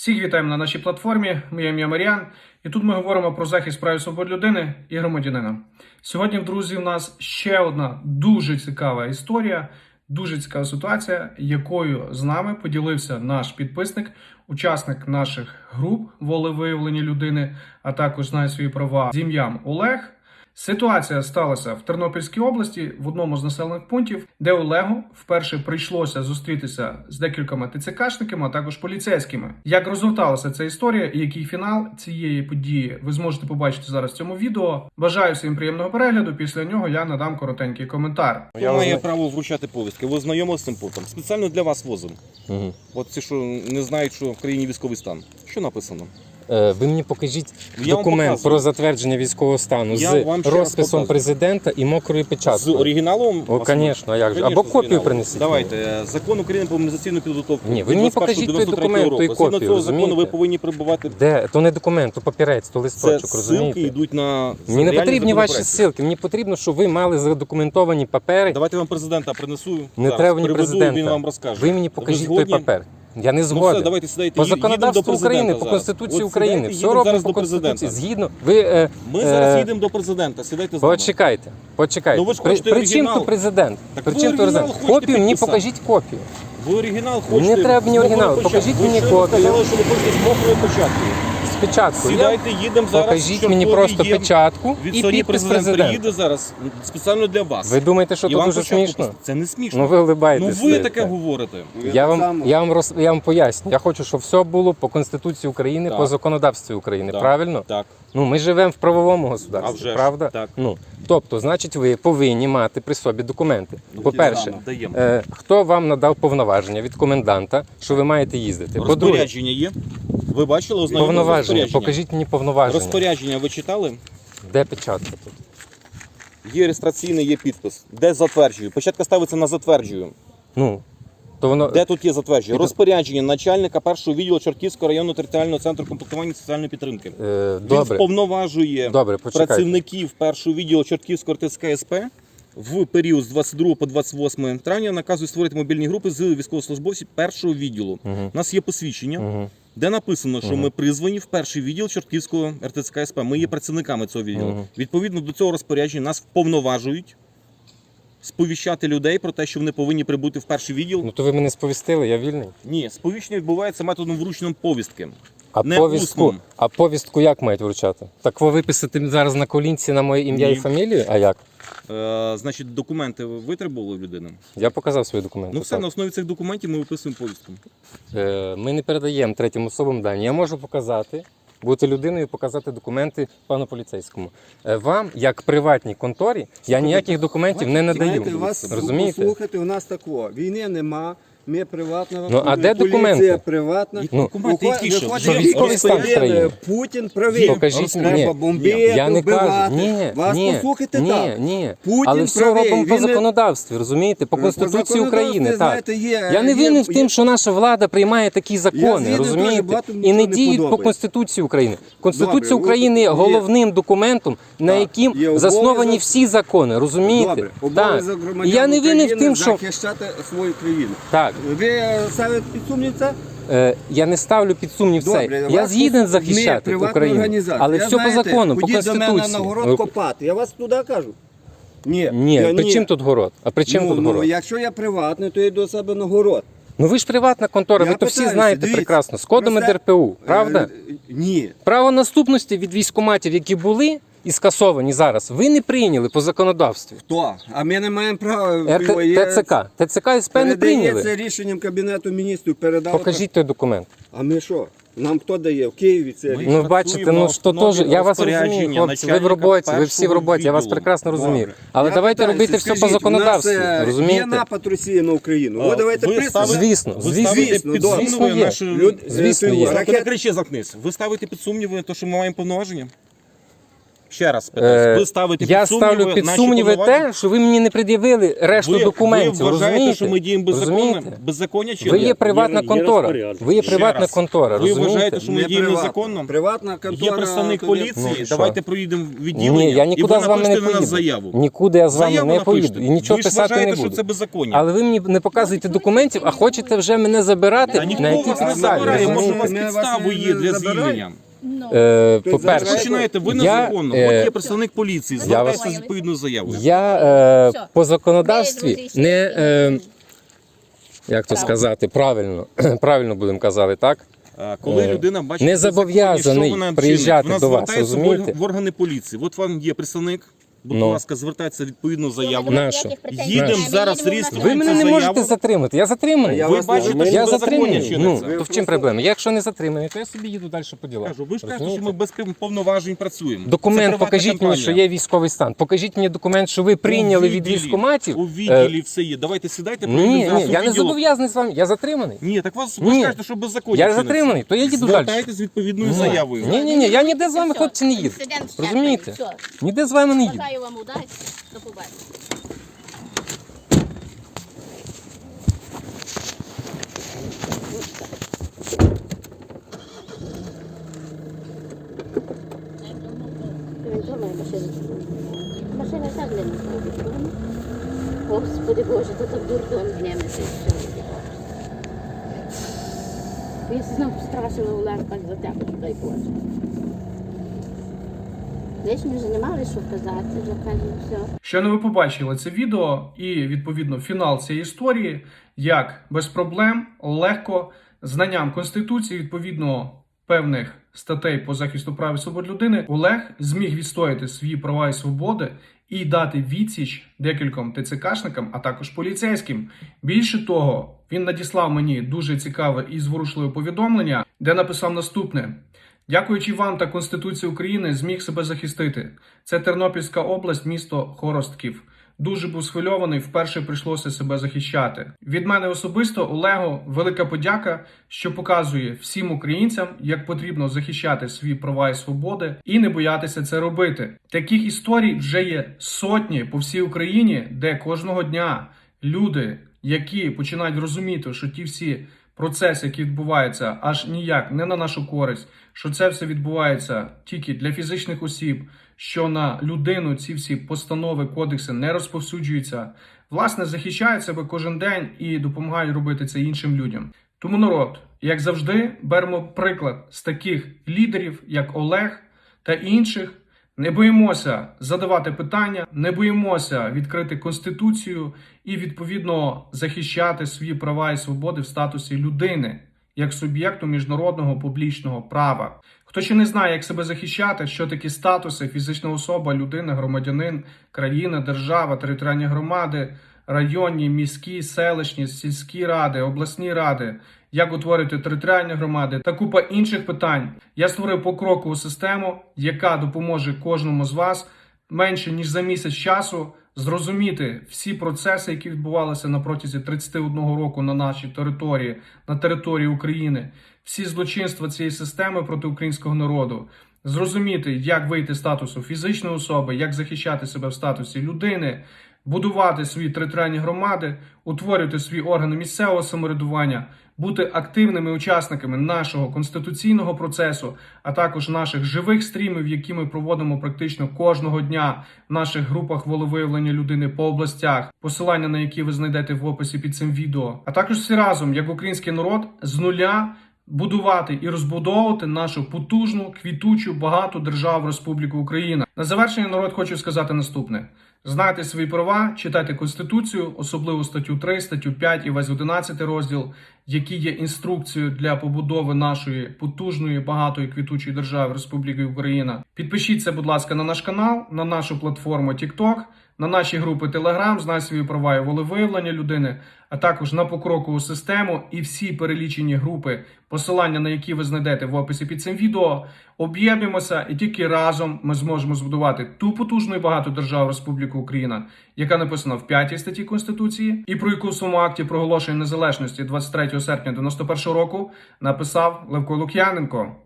Всіх вітаємо на нашій платформі. Моє ім'я Маріан, і тут ми говоримо про захист прав і свобод людини і громадянина. Сьогодні, друзі, у нас ще одна дуже цікава історія, дуже цікава ситуація, якою з нами поділився наш підписник, учасник наших груп волевиявлення людини, а також знає свої права з ім'ям Олег. Ситуація сталася в Тернопільській області в одному з населених пунктів, де Олегу вперше прийшлося зустрітися з декількома ТЦКшниками, а також поліцейськими. Як розгорталася ця історія і який фінал цієї події ви зможете побачити зараз в цьому відео. Бажаю всім приємного перегляду. Після нього я надам коротенький коментар. Я має право вручати повістки? Ви знайомі з цим пунктом? Спеціально для вас возимо. Угу. От ці, що не знають, що в країні військовий стан. Що написано? Е, ви мені покажіть Я вам документ показую. про затвердження військового стану Я з ще раз розписом показую. президента і мокрою З печаткою. оригіналом? О, звісно, як же? Або з копію оригіналом. принесіть. Давайте. е, Закон України про мобілізаційну підготовку. Ні, ви мені 21.93 покажіть той документ, року. той Згідно копію, цього закону ви розумієте? повинні прибувати. Де? То не документ, то папірець, то Це листочок, ссылки розумієте? йдуть на Мені не реальні потрібні ваші законопроекти. ссылки, мені потрібно, щоб ви мали задокументовані папери. Давайте я вам президента принесу. Не Зараз треба мені приведу, президента. Він вам розкаже. Ви мені покажіть той згодні? папер. Я не Ну все, давайте сідайте. По законодавству України, по. Конституції України, все робимо по Конституції. Згідно, ви е, Ми е, зараз їдемо до президента. Сідайте з нами. Почекайте, почекайте. Ну, ви ж При, хочете при чим оригінал? тут президент? Так при ви чим тут оригінал президент? хочете Копію мені підписати? покажіть копію. Ви оригінал хочете? треба мені з оригінал. Покажіть Ви мені щойно копію. сказали, що ви хочете з мокрою початкою. Спочатку Сідайте, їдемо зараз. покажіть мені просто є. печатку Від і підпис президент президента. приїде зараз спеціально для вас. Ви думаєте, що І це вам дуже смішно? пос- Це не смішно. Ну ви Ну улибаєтесь. ви стоїте. таке говорите. Я вам, я, вам роз, я вам поясню. Я хочу, щоб все було по Конституції України, Так. по законодавстві України. Так. Правильно? Так. Ну ми живемо в правовому А государстві, вже ж, правда? так. Ну тобто, значить, ви повинні мати при собі документи. Ну, По-перше, даємо, даємо. е, хто вам надав повноваження від коменданта, що ви маєте їздити? По-друге, Розпорядження є? Ви бачили ознайомлення повноваження. Покажіть мені повноваження. Розпорядження ви читали? Де печатка тут? Є реєстраційний, є підпис. Де затверджую? Початка ставиться на затверджую. Ну то воно Де тут є затвердження? Розпорядження начальника першого відділу Чортківського районного територіального центру комплектування і соціальної підтримки. е, Він добре. вповноважує Добре, почекайте. працівників першого відділу Чортківського РТЦК СП в період з 22 по 28 травня наказує створити мобільні групи з військовослужбовців першого відділу. Мгм. У нас є посвідчення, Мгм. де написано, що ми призвані в перший відділ Чортківського РТЦК СП. Ми є працівниками цього відділу. Мгм. Відповідно до цього розпорядження нас вповноважують сповіщати людей про те, що вони повинні прибути в перший відділ. Ну то ви мене сповістили, я вільний. Ні, сповіщення відбувається методом вручної повістки. А Не повістку, усним. а повістку як мають вручати? Так ви виписати зараз на колінці на моє ім'я Ні. і фамілію? А як? Е, значить, документи ви витребували в людини. Я показав свої документи. Ну все, так. на основі цих документів ми виписуємо повістку. Е, Ми не передаємо третім особам дані. Я можу показати, бути людиною, показати документи пану поліцейському. Е, Вам, як приватній конторі, я ніяких документів не надаю. Розумієте? Слухайте, у нас такого. Війни нема, ми приватна Ну, а де поліція документи? приватна. Ну, документи які виходить, Що військовий стан в розпорядження, країні? Путін правий. Покажіть Треба мені. бомбити, Я не кажу, ні, Вас ні, послухайте ні, так. ні. Путін Але все правий, робимо по він не- законодавстві, розумієте? По По Конституції законодавстві, України. Так. знаєте, є- Я не є- винен в є- тим, що наша влада приймає такі закони, розумієте? І нічого не діють по подобається. Конституції України. Конституція Добре, України є є- головним документом, на Так, яким є засновані всі закони, розумієте? Добре, Так. обов'язок І громадян я не винен в України тим, що захищати свою країну. так. Ви ставите під сумнів це? Е, я не ставлю під сумнів це. Добре, Я вас згіден. Ми захищати приватна Україну. організація. Але Я, все по закону, по ходіть до мене на город Ну, копати. Я вас туди кажу. Ні, Ні, я- при чим тут город? А при чим ну, тут ну, город? якщо я приватний, то я йду до себе на город. Ну ви ж приватна контора, Я ви то всі питаюся, знаєте дивіться, прекрасно. З кодами просто, ДРПУ, правда? Е, ні. Право наступності від військкоматів, які були і скасовані зараз, ви не прийняли по законодавстві. Хто? А ми не маємо права. його РТ, є- ТЦК. ТЦК СП не передається прийняли. рішенням Кабінету міністрів. Передали. Покажіть той документ. А ми що? Нам хто дає? В Києві це рішення. Ну бачите, ну що теж. Я вас розумію, хлопці. Ви в роботі, ви всі в роботі, я вас прекрасно розумію. Добре. Але Я давайте питаюся, робити все по скажіть, законодавстві. у нас, е, Є Розумієте? напад Росії на Україну. А, Ви давайте ви ставите- Звісно, ви звісно, ставите звісно, під добре. Звісно, є. наші- Люд- Звісно, е, є. Ракет... кричи заткнись. Ви ставите під сумніви те, що ми маємо повноваження? Ще раз питаю. Е, Ви ставите Я під сумніви ставлю під наші сумніви повноваження? те, що ви мені не пред'явили решту ви, документів. Ви вважаєте, розумієте? що ми діємо беззаконно? Розумієте? Беззаконня чи Ви ні? є приватна Є- є контора. розпорядження. Ви є Ще приватна раз. контора. Ви розумієте? вважаєте, що ми діємо незаконно? Приватна контора. Є представник поліції, Ну, що? давайте проїдемо в відділення. Ні, я і нікуди ви з вами не напишете на поїду. нас заяву. Нікуди я з вами Заяву не напишете. поїду. І нічого ви ж писати вважаєте, не що це беззаконня. Але ви мені не показуєте документів, а хочете вже мене забирати Та ніхто на якій вас не підставі. забирає, може у розумієте? вас Ми вас підстави не є для забираємо. звільнення. Е, Ви По-перше, починаєте, ви я, незаконно. е, От є представник поліції, я звертайтеся вас- з відповідною заявою. Я е, по законодавстві не. Е, як то сказати, правильно, правильно будемо казати, так? А, Коли Е, людина бачить не зобов'язаний що вона приїжджати вчинить? до вона вас, звертається в розумієте? орг- в органи поліції. От вам є представник, будь Ну. ласка, звертайтеся відповідну заяву. На що? Їдемо зараз різко. Ви мене не заяву. можете затримати. Я затриманий. Я Ви вас бачите, що Я беззаконня затриманий. чиниться. Ну, то в чим проблема? Якщо не затриманий, то я собі їду далі по ділах. Кажу, ви ж кажете, Розумієте? що ми без повноважень працюємо. Це Документ приватна покажіть мені, компанія. що є військовий стан. Покажіть мені документ, що ви прийняли У від відділі- військкоматів. У Е, відділі все є. Давайте сідайте, Ні, ні, я не зобов'язаний з вами. Я затриманий. Ні, так вас ви Ні. ж кажете, що беззаконня Я чиниться. затриманий, то я їду далі. Звертайтесь з відповідною заявою. Ні, ні, ні, я ніде з вами, хлопці, не їду. Розумієте? Ніде з вами не їду. Бажаю вам удачі. До побачення. Машина так не ходить. Господи Боже, то так дурдом днями це все. Я знов страшила у лампах за тебе, дай Боже. Десь ми вже не мали що казати, вже. Щойно ви побачили це відео і відповідно фінал цієї історії, як без проблем, легко, знанням конституції, відповідно певних статей по захисту прав і свобод людини, Олег зміг відстояти свої права і свободи і дати відсіч декільком ТЦКшникам, а також поліцейським. Більше того, він надіслав мені дуже цікаве і зворушливе повідомлення, де написав наступне. Дякуючи вам та Конституції України, зміг себе захистити. Це Тернопільська область, місто Хоростків. Дуже був схвильований, вперше прийшлося себе захищати. Від мене особисто Олегу велика подяка, що показує всім українцям, як потрібно захищати свої права і свободи і не боятися це робити. Таких історій вже є сотні по всій Україні, де кожного дня люди, які починають розуміти, що ті всі процеси, які відбуваються, аж ніяк не на нашу користь, що це все відбувається тільки для фізичних осіб, що на людину ці всі постанови, кодекси не розповсюджуються, власне, захищають себе кожен день і допомагають робити це іншим людям. Тому народ, як завжди, беремо приклад з таких лідерів, як Олег та інших. Не боїмося задавати питання, не боїмося відкрити конституцію і відповідно захищати свої права і свободи в статусі людини як суб'єкту міжнародного публічного права. Хто ще не знає, як себе захищати, що такі статуси, фізична особа, людина, громадянин, країна, держава, територіальні громади, районні, міські, селищні, сільські ради, обласні ради, як утворити територіальні громади та купа інших питань. Я створив покрокову систему, яка допоможе кожному з вас менше ніж за місяць часу зрозуміти всі процеси, які відбувалися на протязі 31 року на нашій території, на території України, всі злочинства цієї системи проти українського народу. Зрозуміти, як вийти з статусу фізичної особи, як захищати себе в статусі людини, будувати свої територіальні громади, утворювати свої органи місцевого самоврядування, бути активними учасниками нашого конституційного процесу, а також наших живих стрімів, які ми проводимо практично кожного дня в наших групах волевиявлення людини по областях, посилання на які ви знайдете в описі під цим відео. А також всі разом, як український народ, з нуля будувати і розбудовувати нашу потужну, квітучу, багату державу Республіку Україна. На завершення народ хочу сказати наступне: знайте свої права, читайте конституцію, особливо статтю 3, статтю 5 і весь 11 розділ, які є інструкцією для побудови нашої потужної, багатої квітучої держави Республіки Україна. Підпишіться, будь ласка, на наш канал, на нашу платформу TikTok, на наші групи Telegram, знай свої права і волевиявлення людини, а також на покрокову систему і всі перелічені групи, посилання на які ви знайдете в описі під цим відео. Об'єднуємося і тільки разом ми зможемо збудувати ту потужну і багату державу Республіку Україна, яка написана в 5 статті Конституції, і про яку в своєму акті проголошення незалежності 23 серпня 91 року написав Левко Лук'яненко.